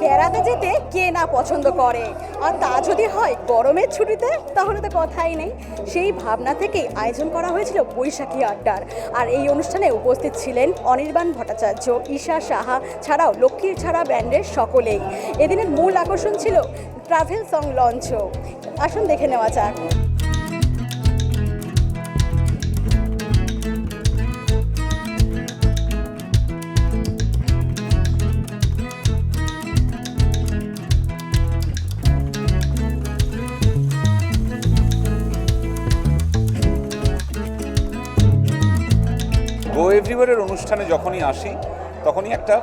বেড়াতে যেতে কে না পছন্দ করে? আর তা যদি হয় গরমের ছুটিতে, তাহলে তো কথাই নেই। সেই ভাবনা থেকেই আয়োজন করা হয়েছিল বৈশাখী আড্ডার। আর এই অনুষ্ঠানে উপস্থিত ছিলেন অনির্বাণ ভট্টাচার্য, ঈশা সাহা ছাড়াও লক্ষ্মীর ছাড়া ব্যান্ডের সকলেই। এদিনের মূল আকর্ষণ ছিল ট্রাভেল সং লঞ্চ আসুন দেখে নেওয়া যাক। গো এভরিওয়ারের অনুষ্ঠানে যখনই আসি, তখনই একটা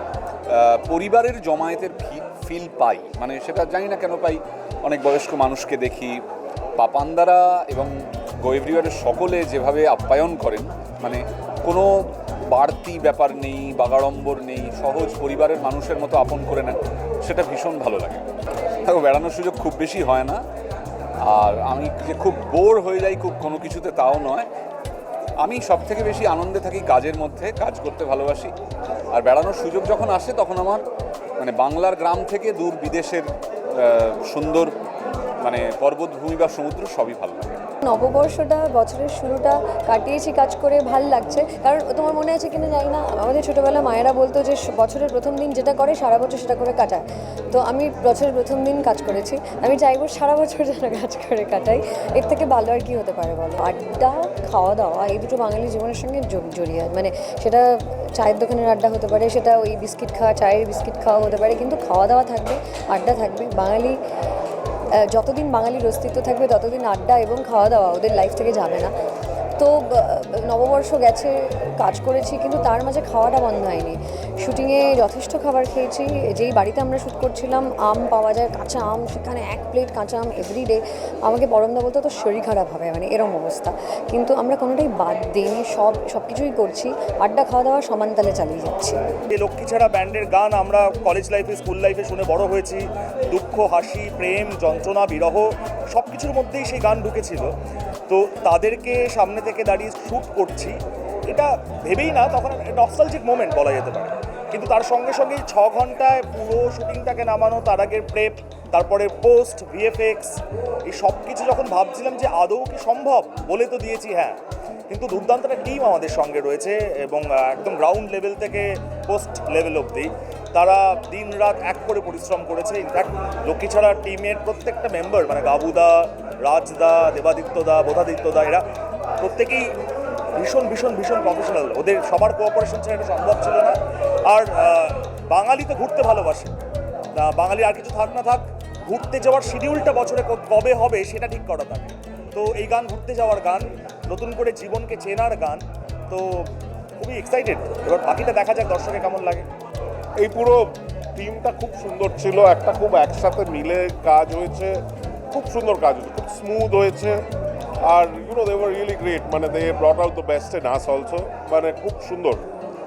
পরিবারের জমায়েতের ফিল পাই। মানে সেটা জানি না কেন পাই। অনেক বয়স্ক মানুষকে দেখি। পাপান্দারা এবং গো এভরিওয়ারের সকলে যেভাবে আপ্যায়ন করেন মানে কোনো বাড়তি ব্যাপার নেই, বাগাড়ম্বর নেই, সহজ পরিবারের মানুষের মতো আপন করে নেন, সেটা ভীষণ ভালো লাগে। দেখো, বেড়ানোর সুযোগ খুব বেশি হয় না। আর আমি যে খুব বোর হয়ে যাই খুব কোনো কিছুতে, তাও নয়। আমি সব থেকে বেশি আনন্দে থাকি কাজের মধ্যে, কাজ করতে ভালোবাসি। আর বেড়ানোর সুযোগ যখন আসে, তখন আমার মানে বাংলার গ্রাম থেকে দূর বিদেশের সুন্দর মানে পর্বতভূমি বা সমুদ্র সবই ভালো লাগে। নববর্ষটা, বছরের শুরুটা কাটিয়েছি কাজ করে ভালো লাগছে। কারণ তোমার মনে আছে কিনা জানি না, আমাদের ছোটোবেলা মায়েরা বলতো যে বছরের প্রথম দিন যেটা করে সারা বছর সেটা করে কাটায়। তো আমি বছরের প্রথম দিন কাজ করেছি। আমি চাইব সারা বছর যেন কাজ করে কাটাই। এর থেকে ভালো আর কি হতে পারে বলো? আড্ডা খাওয়া দাওয়া এই দুটো বাঙালি জীবনের সঙ্গে জড়িয়ে। মানে সেটা চায়ের দোকানের আড্ডা হতে পারে, সেটা ওই বিস্কিট খাওয়া, চায়ের বিস্কিট খাওয়া হতে পারে। কিন্তু খাওয়া দাওয়া থাকবে, আড্ডা থাকবে। বাঙালি যতদিন বাঙালির অস্তিত্ব থাকবে ততদিন আড্ডা এবং খাওয়া দাওয়া ওদের লাইফ থেকে যাবে না। তো নববর্ষ গেছে, কাজ করেছি, কিন্তু তার মাঝে খাওয়াটা বন্ধ হয়নি। শুটিংয়ে যথেষ্ট খাবার খেয়েছি, যেই বাড়িতে আমরা শ্যুট করছিলাম, আম পাওয়া যায়, কাঁচা আম, সেখানে এক প্লেট কাঁচা আম এভরিডে আমাকে পরমদা বলতে তো শরীর খারাপ হবে। মানে এরম অবস্থা। কিন্তু আমরা কোনোটাই বাদ দিইনি সব সব কিছুই করছি, আড্ডা খাওয়া দাওয়া সমান তালে চালিয়ে যাচ্ছি। লক্ষ্মী ছাড়া ব্যান্ডের গান আমরা কলেজ লাইফে স্কুল লাইফে শুনে বড় হয়েছি। দুঃখ, হাসি, প্রেম, যন্ত্রণা, বিরহ সব কিছুর মধ্যেই সেই গান ঢুকেছিল। তো তাদেরকে সামনে থেকে দাঁড়িয়ে শ্যুট করছি, এটা ভেবেই না, তখন নস্টালজিক মোমেন্ট বলা যেতে পারে। কিন্তু তার সঙ্গে সঙ্গেই ছ ঘন্টায় পুরো শুটিংটাকে নামানো, তার আগের প্রেপ তারপরে পোস্ট ভিএফএক্স এই সব কিছু যখন ভাবছিলাম যে আদৌ কি সম্ভব, বলে তো দিয়েছি হ্যাঁ। কিন্তু দুর্দান্ত একটা টিম আমাদের সঙ্গে রয়েছে এবং একদম গ্রাউন্ড লেভেল থেকে পোস্ট লেভেল অবধি। তারা দিন রাত এক করে পরিশ্রম করেছে। ইনফ্যাক্ট লক্ষ্মী ছাড়া টিমের প্রত্যেকটা মেম্বার মানে গাবুদা, রাজদা দেবাদিত্যদা বোধাদিত্যদা এরা প্রত্যেকেই ভীষণ ভীষণ ভীষণ প্রফেশনাল ওদের সবার কোঅপারেশন ছাড়া এটা সম্ভব ছিল না। আর বাঙালি তো ঘুরতে ভালোবাসে। তা বাঙালি আর কিছু থাক না থাক, ঘুরতে যাওয়ার শিডিউলটা বছরে কবে হবে সেটা ঠিক করা থাকে। তো এই গান, ঘুরতে যাওয়ার গান, নতুন করে জীবনকে চেনার গান, তো খুবই এক্সাইটেড এবার বাকিটা দেখা যাক দর্শকে কেমন লাগে। এই পুরো টিমটা খুব সুন্দর ছিল। একটা খুব একসাথে মিলে কাজ হয়েছে। খুব সুন্দর কাজ হয়েছে, খুব স্মুথ হয়েছে। আর you know they were really great মানে they brought out the best in us also মানে খুব সুন্দর।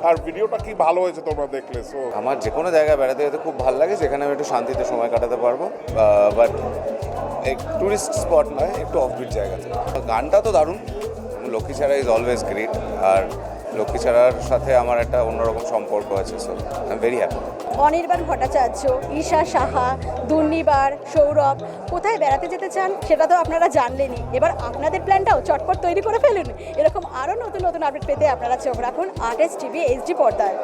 আর ভিডিওটা কি ভালো হয়েছে তোমরা দেখলে সো আমার যে কোনো জায়গায় বেড়াতে যেতে খুব ভালো লাগে, যেখানে আমি একটু শান্তিতে সময় কাটাতে পারব। বাট এক টুরিস্ট স্পট নয়, একটু অফবিট জায়গাতে গানটা তো দারুণ। Lakkhi Chhara is always great আর লক্ষ্মী ছাড়ার সাথে আমার একটা অন্যরকম সম্পর্ক আছে so I am very happy Anirban Bhattacharya, Isha Saha, Durnibar, Sourav, কোথায় বেড়াতে যেতে চান সেটা তো আপনারা জানলেনই। এবার আপনাদের প্ল্যানটাও চটপট তৈরি করে ফেলুন। এরকম আরও নতুন নতুন আপডেট পেতে আপনারা চোখ রাখুন আর্টিস্ট টিভি এইচডি পর্দায়।